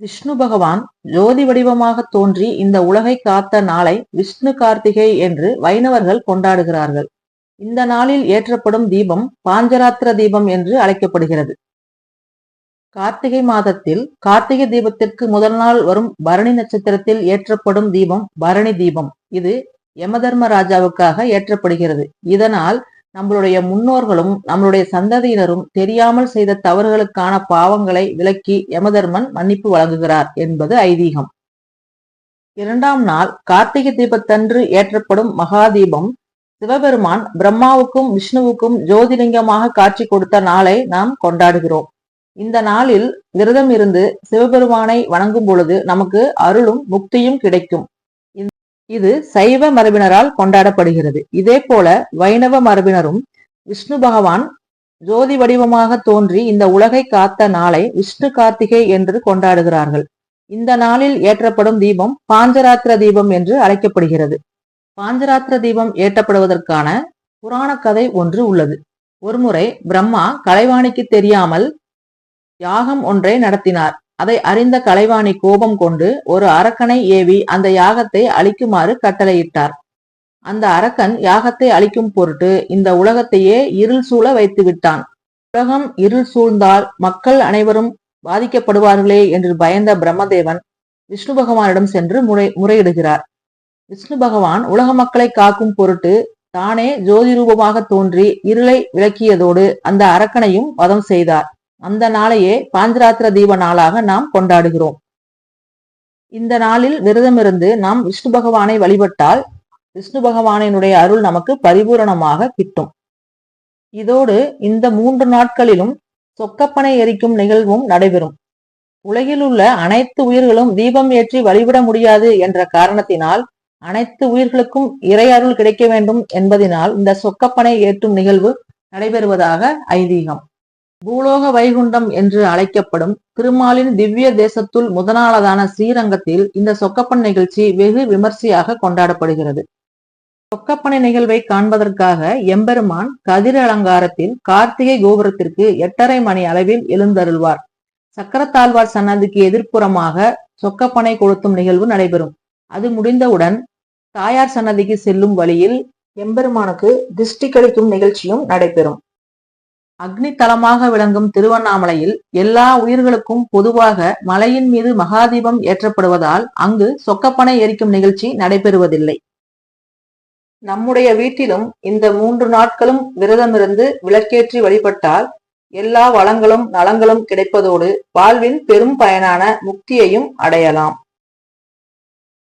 விஷ்ணு பகவான் ஜோதி வடிவமாக தோன்றி இந்த உலகை காத்த நாளை விஷ்ணு கார்த்திகை என்று வைணவர்கள் கொண்டாடுகிறார்கள். இந்த நாளில் ஏற்றப்படும் தீபம் பாஞ்சராத்திர தீபம் என்று அழைக்கப்படுகிறது. கார்த்திகை மாதத்தில் கார்த்திகை தீபத்திற்கு முதல் நாள் வரும் பரணி நட்சத்திரத்தில் ஏற்றப்படும் தீபம் பரணி தீபம். இது யமதர்ம ராஜாவுக்காக ஏற்றப்படுகிறது. இதனால் நம்மளுடைய முன்னோர்களும் நம்மளுடைய சந்ததியினரும் தெரியாமல் செய்த தவறுகளுக்கான பாவங்களை விலக்கி யமதர்மன் மன்னிப்பு வழங்குகிறார் என்பது ஐதீகம். இரண்டாம் நாள் கார்த்திகை தீபத்தன்று ஏற்றப்படும் மகாதீபம் சிவபெருமான் பிரம்மாவுக்கும் விஷ்ணுவுக்கும் ஜோதிலிங்கமாக காட்சி கொடுத்த நாளை நாம் கொண்டாடுகிறோம். இந்த நாளில் விரதம் இருந்து சிவபெருமானை வணங்கும் பொழுது நமக்கு அருளும் முக்தியும் கிடைக்கும். இது சைவ மரபினரால் கொண்டாடப்படுகிறது. இதே போல வைணவ மரபினரும் விஷ்ணு பகவான் ஜோதி வடிவமாக தோன்றி இந்த உலகை காத்த நாளை விஷ்ணு கார்த்திகை என்று கொண்டாடுகிறார்கள். இந்த நாளில் ஏற்றப்படும் தீபம் பாஞ்சராத்திர தீபம் என்று அழைக்கப்படுகிறது. பாஞ்சராத்திர தீபம் ஏற்றப்படுவதற்கான புராண கதை ஒன்று உள்ளது. ஒருமுறை பிரம்மா கலைவாணிக்கு தெரியாமல் யாகம் ஒன்றை நடத்தினார். அதை அறிந்த கலைவாணி கோபம் கொண்டு ஒரு அரக்கனை ஏவி அந்த யாகத்தை அழிக்குமாறு கட்டளையிட்டார். அந்த அரக்கன் யாகத்தை அழிக்கும் பொருட்டு இந்த உலகத்தையே இருள் சூழ வைத்து விட்டான். உலகம் இருள் சூழ்ந்தால் மக்கள் அனைவரும் பாதிக்கப்படுவார்களே என்று பயந்த பிரம்மதேவன் விஷ்ணு பகவானிடம் சென்று முறை முறையிடுகிறார். விஷ்ணு பகவான் உலக மக்களை காக்கும் பொருட்டு தானே ஜோதி ரூபமாக தோன்றி இருளை விளக்கியதோடு அந்த அரக்கனையும் வதம் செய்தார். அந்த நாளையே பாஞ்சராத்திர தீப நாளாக நாம் கொண்டாடுகிறோம். இந்த நாளில் விரதமிருந்து நாம் விஷ்ணு பகவானை வழிபட்டால் விஷ்ணு பகவானினுடைய அருள் நமக்கு பரிபூரணமாக கிட்டும். இதோடு இந்த மூன்று நாட்களிலும் சொக்கப்பனை எரிக்கும் நிகழ்வும் நடைபெறும். உலகில் உள்ள அனைத்து உயிர்களும் தீபம் ஏற்றி வழிபட முடியாது என்ற காரணத்தினால் அனைத்து உயிர்களுக்கும் இறை அருள் கிடைக்க வேண்டும் என்பதனால் இந்த சொக்கப்பனை ஏற்றும் நிகழ்வு நடைபெறுவதாக ஐதீகம். பூலோக வைகுண்டம் என்று அழைக்கப்படும் திருமாலின் திவ்ய தேசத்துள் முதலாளதான ஸ்ரீரங்கத்தில் இந்த சொக்கப்பன் நிகழ்ச்சி வெகு விமர்சையாக கொண்டாடப்படுகிறது. சொக்கப்பனை நிகழ்வை காண்பதற்காக எம்பெருமான் கதிர் அலங்காரத்தில் கார்த்திகை கோபுரத்திற்கு எட்டரை மணி அளவில் எழுந்தருள்வார். சக்கரத்தாழ்வார் சன்னதிக்கு எதிர்ப்புறமாக சொக்கப்பனை கொளுத்தும் நிகழ்வு நடைபெறும். அது முடிந்தவுடன் தாயார் சன்னதிக்கு செல்லும் வழியில் எம்பெருமானுக்கு திஷ்டி கழிக்கும் நிகழ்ச்சியும் நடைபெறும். அக்னி தலமாக விளங்கும் திருவண்ணாமலையில் எல்லா உயிர்களுக்கும் பொதுவாக மலையின் மீது மகாதீபம் ஏற்றப்படுவதால் அங்கு சொக்கப்பனை எரிக்கும் நிகழ்ச்சி நடைபெறுவதில்லை. நம்முடைய வீட்டிலும் இந்த மூன்று நாட்களும் விரதமிருந்து விளக்கேற்றி வழிபட்டால் எல்லா வளங்களும் நலங்களும் கிடைப்பதோடு வாழ்வின் பெரும் பயனான முக்தியையும் அடையலாம்.